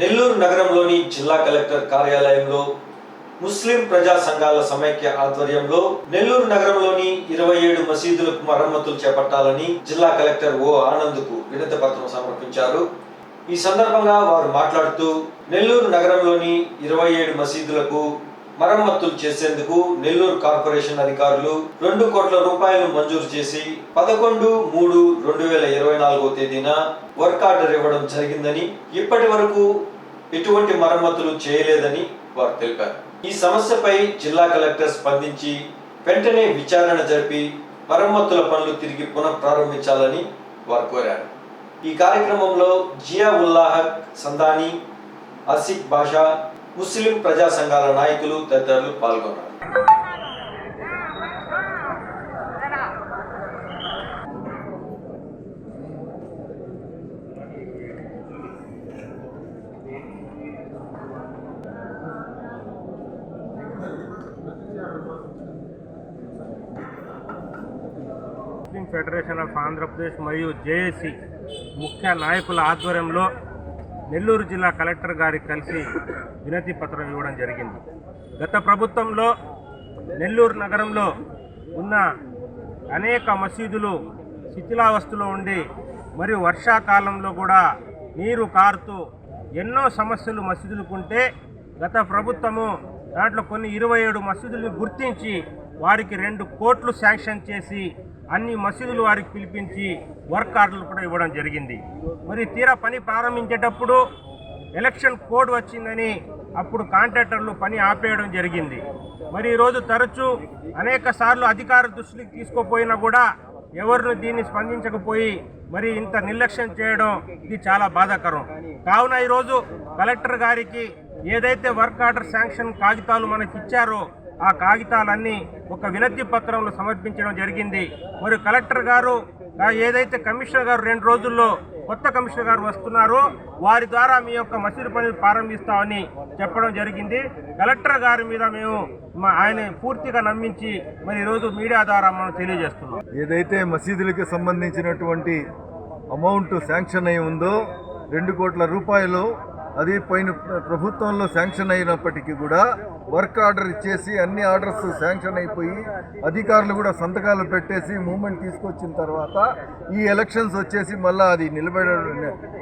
నెల్లూరు నగరంలోని జిల్లా కలెక్టర్ కార్యాలయంలో ముస్లిం ప్రజా సంఘాల సమైక్య ఆధ్వర్యంలో నెల్లూరు నగరంలోని ఇరవై ఏడు మసీదులకు మరమ్మతులు చేపట్టాలని జిల్లా కలెక్టర్ ఓ ఆనంద్కు వినతి పత్రం సమర్పించారు. ఈ సందర్భంగా వారు మాట్లాడుతూ నెల్లూరు నగరంలోని ఇరవై ఏడు మసీదులకు మరమ్మతులు చేసేందుకు నెల్లూరు కార్పొరేషన్ అధికారులు రెండు కోట్ల రూపాయలు మంజూరు చేసి పదకొండు మూడు రెండు వేల ఇరవై నాలుగో తేదీన వర్క్ ఆర్డర్ ఇవ్వడం జరిగిందని ఇప్పటి వరకు ఎటువంటి మరమ్మతులు చేయలేదని వారు తెలిపారు. ఈ సమస్యపై జిల్లా కలెక్టర్ స్పందించి వెంటనే విచారణ జరిపి మరమ్మతుల పనులు తిరిగి పునః ప్రారంభించాలని వారు కోరారు. ఈ కార్యక్రమంలో జియా ఉల్లాహక్ సందాని అసిక్ బాషా ముస్లిం ప్రజా సంఘాల నాయకులు తదితరులు పాల్గొన్నారు. ఫెడరేషన్ ఆఫ్ ఆంధ్రప్రదేశ్ మరియు జేఏసీ ముఖ్య నాయకుల ఆధ్వర్యంలో నెల్లూరు జిల్లా కలెక్టర్ గారికి కలిసి వినతి పత్రం ఇవ్వడం జరిగింది. గత ప్రభుత్వంలో నెల్లూరు నగరంలో ఉన్న అనేక మసీదులు శిథిలావస్థలో ఉండి మరియు వర్షాకాలంలో కూడా నీరు కారుతూ ఎన్నో సమస్యలు మసీదులకుంటే గత ప్రభుత్వము దాంట్లో కొన్ని ఇరవై ఏడు మసీదులను గుర్తించి వారికి రెండు కోట్లు శాంక్షన్ చేసి అన్ని మసీదులు వారికి పిలిపించి వర్క్ ఆర్డర్లు కూడా ఇవ్వడం జరిగింది. మరి తీరా పని ప్రారంభించేటప్పుడు ఎలక్షన్ కోడ్ వచ్చిందని అప్పుడు కాంట్రాక్టర్లు పని ఆపేయడం జరిగింది. మరి ఈరోజు తరచూ అనేక సార్లు అధికార దృష్టికి తీసుకోపోయినా కూడా ఎవరు దీన్ని స్పందించకపోయి మరి ఇంత నిర్లక్ష్యం చేయడం ఇది చాలా బాధాకరం. కావున ఈరోజు కలెక్టర్ గారికి ఏదైతే వర్క్ ఆర్డర్ శాంక్షన్ కాగితాలు మనకి ఇచ్చారో ఆ కాగితాలన్నీ ఒక వినతి పత్రంలో సమర్పించడం జరిగింది. మరి కలెక్టర్ గారు ఏదైతే కమిషనర్ గారు రెండు రోజుల్లో కొత్త కమిషనర్ గారు వస్తున్నారో వారి ద్వారా మీ యొక్క మసీదు పనులు ప్రారంభిస్తామని చెప్పడం జరిగింది. కలెక్టర్ గారి మీద మేము మా ఆయన పూర్తిగా నమ్మించి మరి ఈరోజు మీడియా ద్వారా మనం తెలియజేస్తున్నాం. ఏదైతే మసీదులకు సంబంధించినటువంటి అమౌంట్ శాంక్షన్ అయి ఉందో రెండు కోట్ల రూపాయలు అది పోయిన ప్రభుత్వంలో శాంక్షన్ అయినప్పటికీ కూడా వర్క్ ఆర్డర్ ఇచ్చేసి అన్ని ఆర్డర్స్ శాంక్షన్ అయిపోయి అధికారులు కూడా సంతకాలు పెట్టేసి మూమెంట్ తీసుకొచ్చిన తర్వాత ఈ ఎలక్షన్స్ వచ్చేసి మళ్ళీ అది నిలబెడ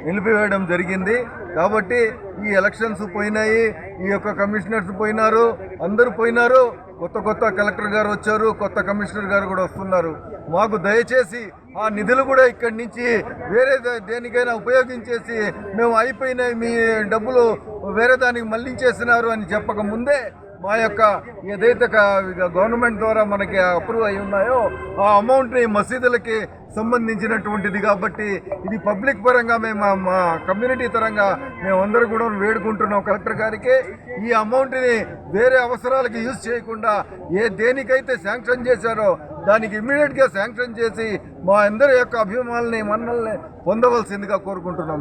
నిలిపివేయడం జరిగింది. కాబట్టి ఈ ఎలక్షన్స్ పోయినాయి ఈ యొక్క కమిషనర్స్ పోయినారు అందరూ పోయినారు. కొత్త కొత్త కలెక్టర్ గారు వచ్చారు కొత్త కమిషనర్ గారు కూడా వస్తున్నారు. మాకు దయచేసి ఆ నిధులు కూడా ఇక్కడి నుంచి వేరే దేనికైనా ఉపయోగించేసి మేము అయిపోయినాయి మీ డబ్బులు వేరే దానికి మళ్ళించేసినారు అని చెప్పక ముందే మా యొక్క ఏదైతే గవర్నమెంట్ ద్వారా మనకి అప్రూవ్ అయి ఉన్నాయో ఆ అమౌంట్ని మసీదులకి సంబంధించినటువంటిది కాబట్టి ఇది పబ్లిక్ పరంగా మేము మా- కమ్యూనిటీ పరంగా మేమందరూ కూడా వేడుకుంటున్నాం. కలెక్టర్ గారికి ఈ అమౌంట్ని వేరే అవసరాలకు యూజ్ చేయకుండా ఏ దేనికైతే శాంక్షన్ చేశారో దానికి ఇమ్మీడియట్గా శాంక్షన్ చేసి మా అందరి యొక్క అభిమానుల్ని మన్నల్ని పొందవలసిందిగా కోరుకుంటున్నాం.